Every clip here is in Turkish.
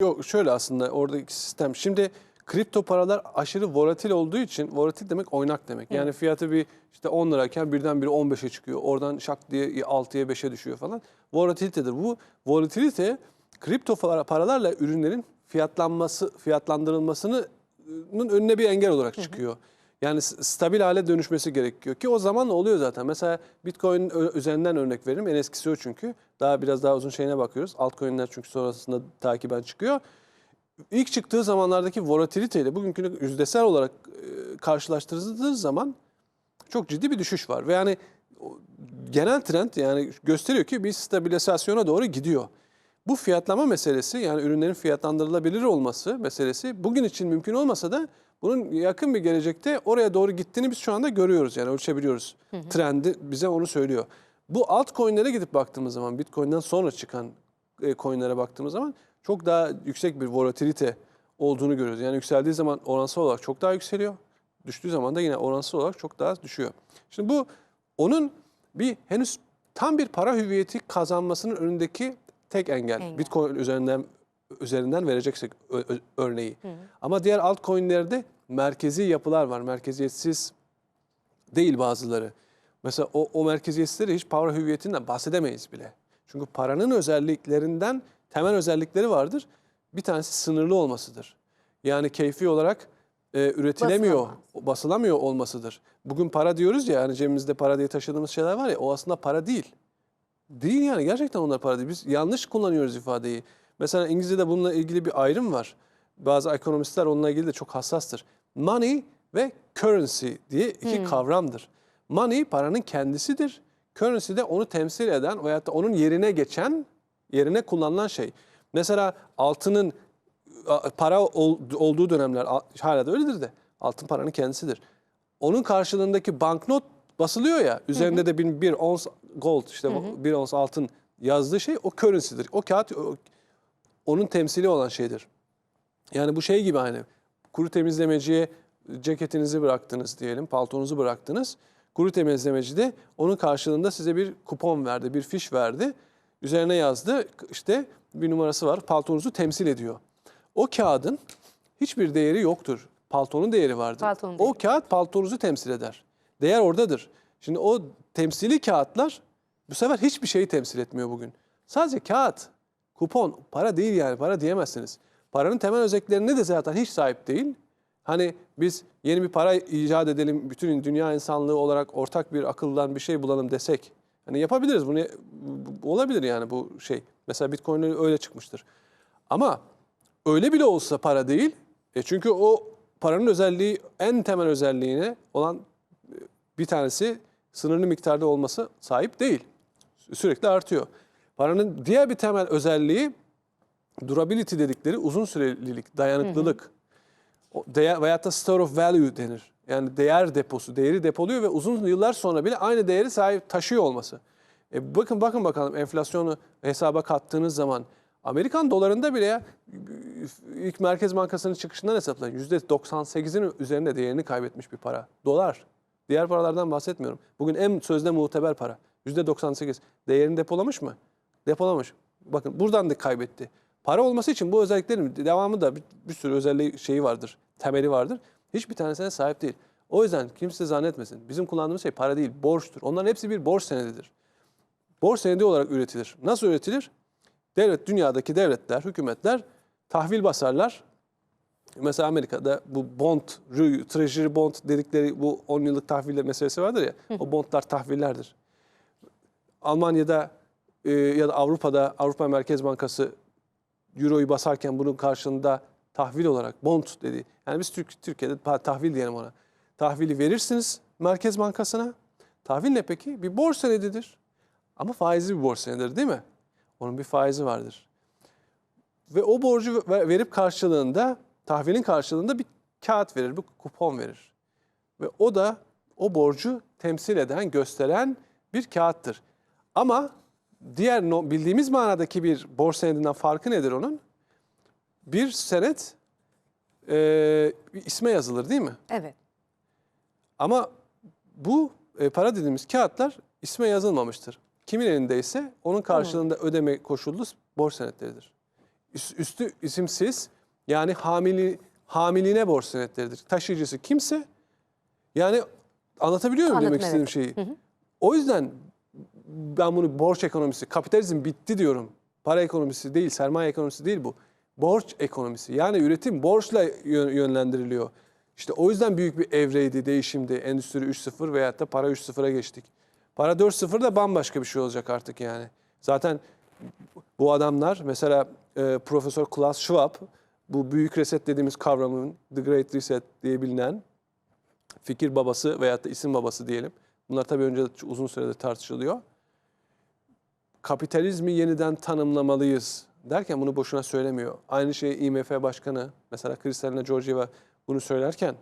Yok şöyle aslında oradaki sistem. Şimdi kripto paralar aşırı volatil olduğu için volatil demek oynak demek. Yani fiyatı bir işte 10 lirayken birdenbire 15'e çıkıyor. Oradan şak diye 6'ya 5'e düşüyor falan. Volatilitedir. Bu volatilite kripto para- paralarla ürünlerin fiyatlanması fiyatlandırılmasının önüne bir engel olarak çıkıyor. Yani stabil hale dönüşmesi gerekiyor ki o zaman oluyor zaten. Mesela Bitcoin üzerinden örnek veririm. En eskisi o çünkü. Daha biraz daha uzun şeyine bakıyoruz. Altcoin'ler çünkü sonrasında takiben çıkıyor. İlk çıktığı zamanlardaki volatiliteyle bugünkünü yüzdesel olarak e, karşılaştırıldığı zaman çok ciddi bir düşüş var. Ve yani genel trend yani gösteriyor ki bir stabilizasyona doğru gidiyor. Bu fiyatlama meselesi yani ürünlerin fiyatlandırılabilir olması meselesi bugün için mümkün olmasa da bunun yakın bir gelecekte oraya doğru gittiğini biz şu anda görüyoruz yani ölçebiliyoruz. Trendi bize onu söylüyor. Bu altcoin'lere gidip baktığımız zaman Bitcoin'den sonra çıkan e, coin'lere baktığımız zaman çok daha yüksek bir volatilite olduğunu görüyoruz. Yani yükseldiği zaman oransal olarak çok daha yükseliyor. Düştüğü zaman da yine oransal olarak çok daha düşüyor. Şimdi bu onun bir henüz tam bir para hüviyeti kazanmasının önündeki tek engel. Engel. Bitcoin üzerinden üzerinden vereceksek örneği. Ama diğer altcoin'lerde merkezi yapılar var. Merkeziyetsiz değil bazıları. Mesela o, o merkeziyetsizleri hiç para hüviyetinden bahsedemeyiz bile. Çünkü paranın özelliklerinden temel özellikleri vardır. Bir tanesi sınırlı olmasıdır. Yani keyfi olarak e, üretilemiyor, Basılamaz. basılamıyor olmasıdır. Bugün para diyoruz ya, yani cebimizde para diye taşıdığımız şeyler var ya, o aslında para değil. Değil yani gerçekten onlar para değil. Biz yanlış kullanıyoruz ifadeyi. Mesela İngilizce'de bununla ilgili bir ayrım var. Bazı ekonomistler onunla ilgili de çok hassastır. Money ve currency diye iki kavramdır. Money paranın kendisidir. Currency de onu temsil eden veyahut da onun yerine geçen, yerine kullanılan şey. Mesela altının para ol- olduğu dönemler hala da öyledir de altın paranın kendisidir. Onun karşılığındaki banknot basılıyor ya üzerinde de bir, bir ons gold işte bu bir ons altın yazdığı şey o currency'dir. O kağıt o- onun temsili olan şeydir. Yani bu şey gibi hani kuru temizlemeciye ceketinizi bıraktınız diyelim, paltonuzu bıraktınız. Kuru temizlemeci de onun karşılığında size bir kupon verdi, bir fiş verdi. Üzerine yazdı işte bir numarası var, paltonuzu temsil ediyor. O kağıdın hiçbir değeri yoktur. Paltonun değeri vardır. Paltonun o değeri. kağıt paltonuzu temsil eder. Değer oradadır. Şimdi o temsili kağıtlar bu sefer hiçbir şeyi temsil etmiyor bugün. Sadece kağıt, kupon, para değil yani para diyemezsiniz. Paranın temel özelliklerine de zaten hiç sahip değil. Hani biz yeni bir para icat edelim, bütün dünya insanlığı olarak ortak bir akıldan bir şey bulalım desek. Hani yapabiliriz bunu bu- olabilir yani bu şey. Mesela Bitcoin öyle çıkmıştır. Ama öyle bile olsa para değil. E çünkü o paranın özelliği en temel özelliğine olan e, bir tanesi sınırlı miktarda olması sahip değil. Sürekli artıyor. Paranın diğer bir temel özelliği durability dedikleri uzun sürelilik, dayanıklılık. Değer, veyahut da store of value denir. Yani değer deposu, değeri depoluyor ve uzun yıllar sonra bile aynı değeri sahip taşıyor olması. E bakın bakın bakalım enflasyonu hesaba kattığınız zaman Amerikan dolarında bile ya ilk Merkez Bankası'nın çıkışından hesaplayın. %98'in üzerinde değerini kaybetmiş bir para. Dolar. Diğer paralardan bahsetmiyorum. Bugün en sözde muteber para. %98. Değerini depolamış mı? Depolamış. Bakın buradan da kaybetti. Para olması için bu özelliklerin devamı da bir, bir sürü özelliği şeyi vardır, temeli vardır. Hiçbir tanesine sahip değil. O yüzden kimse zannetmesin. Bizim kullandığımız şey para değil, borçtur. Onların hepsi bir borç senedidir. Borç senedi olarak üretilir. Nasıl üretilir? Devlet, dünyadaki devletler, hükümetler tahvil basarlar. Mesela Amerika'da bu bond, treasury bond dedikleri bu 10 yıllık tahviller meselesi vardır ya. O bondlar tahvillerdir. Almanya'da e, ya da Avrupa'da Avrupa Merkez Bankası Euro'yu basarken bunun karşılığında tahvil olarak bond dedi. Yani biz Türk, Türkiye'de ta- tahvil diyelim ona. Tahvili verirsiniz Merkez Bankası'na. Tahvil ne peki? Bir borç senedidir. Ama faizli bir borç senedidir değil mi? Onun bir faizi vardır. Ve o borcu ve- verip karşılığında, tahvilin karşılığında bir kağıt verir, bir kupon verir. Ve o da o borcu temsil eden, gösteren bir kağıttır. Ama diğer no- bildiğimiz manadaki bir borç senedinden farkı nedir onun? Bir senet e, isme yazılır değil mi? Evet. Ama bu e, para dediğimiz kağıtlar isme yazılmamıştır. Kimin elindeyse onun karşılığında ödeme koşullu borç senetleridir. Üst- Üstü isimsiz yani hamili, hamiline borç senetleridir. Taşıyıcısı kimse yani anlatabiliyor muyum demek Anladım, istediğim evet. şeyi? O yüzden ben bunu borç ekonomisi, kapitalizm bitti diyorum. Para ekonomisi değil, sermaye ekonomisi değil bu. Borç ekonomisi. Yani üretim borçla yö- yönlendiriliyor. İşte o yüzden büyük bir evreydi, değişimdi. Endüstri 3.0 veyahut da para 3.0'a geçtik. Para 4.0 da bambaşka bir şey olacak artık yani. Zaten bu adamlar mesela e, Profesör Klaus Schwab bu büyük reset dediğimiz kavramın The Great Reset diye bilinen fikir babası veyahut da isim babası diyelim. Bunlar tabii önce uzun süredir tartışılıyor. Kapitalizmi yeniden tanımlamalıyız derken bunu boşuna söylemiyor. Aynı şeyi IMF Başkanı mesela Kristalina Georgieva bunu söylerken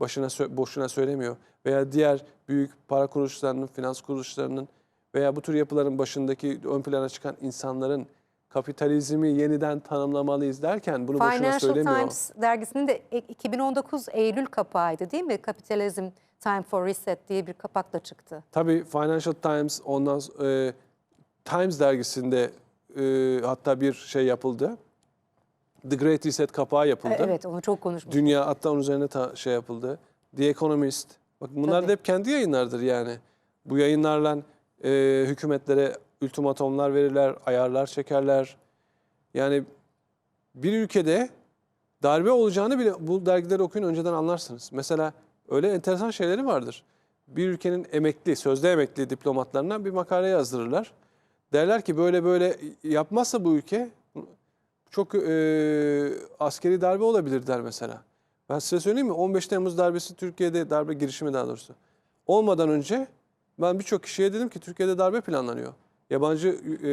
başına boşuna söylemiyor. Veya diğer büyük para kuruluşlarının, finans kuruluşlarının veya bu tür yapıların başındaki ön plana çıkan insanların kapitalizmi yeniden tanımlamalıyız derken bunu boşuna Financial söylemiyor. Times dergisinin de e- 2019 Eylül kapağıydı değil mi? Capitalism Time for Reset diye bir kapakla çıktı. Tabii Financial Times ondan e, Times dergisinde e, hatta bir şey yapıldı. The Great Reset kapağı yapıldı. E, Evet onu çok konuşmuş. Dünya hatta onun üzerine ta- şey yapıldı. The Economist. Bak bunlar Tabii. da hep kendi yayınlardır yani. Bu yayınlarla e, hükümetlere ultimatomlar verirler, ayarlar çekerler. Yani bir ülkede darbe olacağını bile bu dergileri okuyun önceden anlarsınız. Mesela öyle enteresan şeyleri vardır. Bir ülkenin emekli, sözde emekli diplomatlarına bir makale yazdırırlar. Derler ki böyle böyle yapmazsa bu ülke çok e, askeri darbe olabilir der mesela. Ben size söyleyeyim mi? 15 Temmuz darbesi Türkiye'de darbe girişimi daha doğrusu. Olmadan önce ben birçok kişiye dedim ki Türkiye'de darbe planlanıyor. Yabancı e,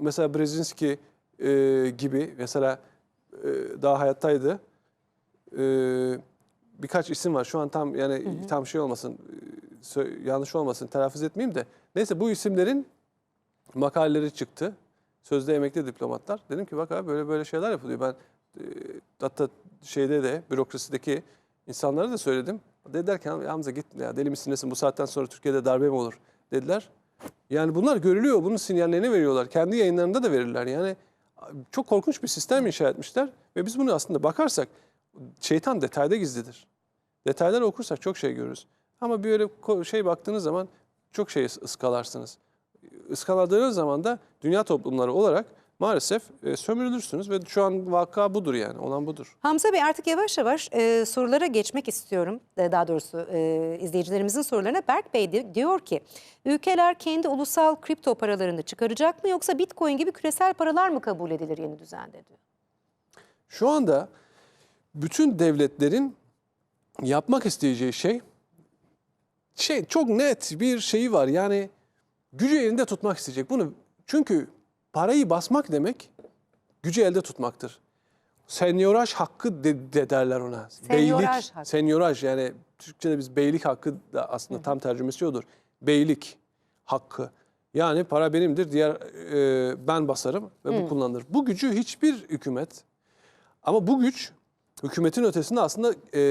mesela Brzezinski e, gibi mesela e, daha hayattaydı. E, birkaç isim var. Şu an tam yani tam şey olmasın, e, yanlış olmasın, telaffuz etmeyeyim de. Neyse bu isimlerin makaleleri çıktı. Sözde emekli diplomatlar. Dedim ki bak abi böyle böyle şeyler yapılıyor. Ben e, hatta şeyde de bürokrasideki insanlara da söyledim. Dediler ki "Ya Hamza git ya deli misin nesin bu saatten sonra Türkiye'de darbe mi olur dediler. Yani bunlar görülüyor. Bunun sinyallerini veriyorlar. Kendi yayınlarında da verirler. Yani çok korkunç bir sistem inşa etmişler. Ve biz bunu aslında bakarsak şeytan detayda gizlidir. Detayları okursak çok şey görürüz. Ama bir öyle ko- şey baktığınız zaman çok şey ıs- ıskalarsınız. Iskaladığınız zaman da dünya toplumları olarak maalesef e, sömürülürsünüz ve şu an vaka budur yani. Olan budur. Hamza Bey artık yavaş yavaş e, sorulara geçmek istiyorum. E, daha doğrusu e, izleyicilerimizin sorularına. Berk Bey di- diyor ki ülkeler kendi ulusal kripto paralarını çıkaracak mı yoksa bitcoin gibi küresel paralar mı kabul edilir yeni düzende diyor. Şu anda bütün devletlerin yapmak isteyeceği şey şey çok net bir şeyi var. Yani gücü elinde tutmak isteyecek. Bunu çünkü parayı basmak demek gücü elde tutmaktır. Senyoraj hakkı de, de derler ona. Senyoraj beylik, hakkı. senyoraj yani Türkçe'de biz beylik hakkı da aslında tam tercümesi odur. Beylik hakkı. Yani para benimdir, diğer e, ben basarım ve bu kullanılır. Bu gücü hiçbir hükümet ama bu güç hükümetin ötesinde aslında e,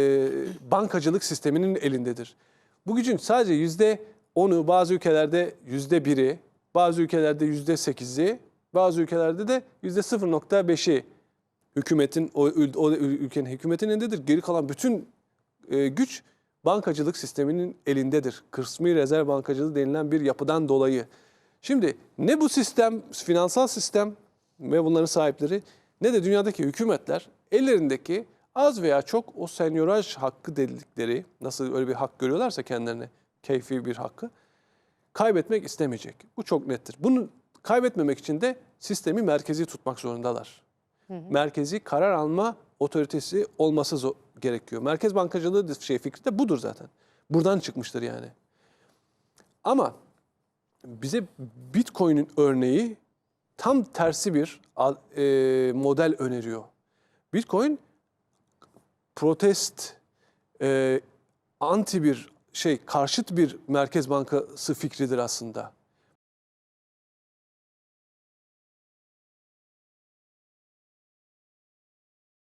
bankacılık sisteminin elindedir. Bu gücün sadece yüzde onu bazı ülkelerde yüzde biri, bazı ülkelerde yüzde sekizi, bazı ülkelerde de yüzde 0.5'i hükümetin o, o ülkenin hükümetin elindedir. Geri kalan bütün e, güç bankacılık sisteminin elindedir. Kısmi rezerv bankacılığı denilen bir yapıdan dolayı. Şimdi ne bu sistem, finansal sistem ve bunların sahipleri ne de dünyadaki hükümetler ellerindeki az veya çok o senyoraj hakkı dedikleri nasıl öyle bir hak görüyorlarsa kendilerine keyfi bir hakkı kaybetmek istemeyecek. Bu çok nettir. Bunu kaybetmemek için de sistemi merkezi tutmak zorundalar. Merkezi karar alma otoritesi olması gerekiyor. Merkez bankacılığı şey fikri de budur zaten. Buradan çıkmıştır yani. Ama bize Bitcoin'in örneği tam tersi bir e, model öneriyor. Bitcoin protest, e, anti bir şey, karşıt bir merkez bankası fikridir aslında.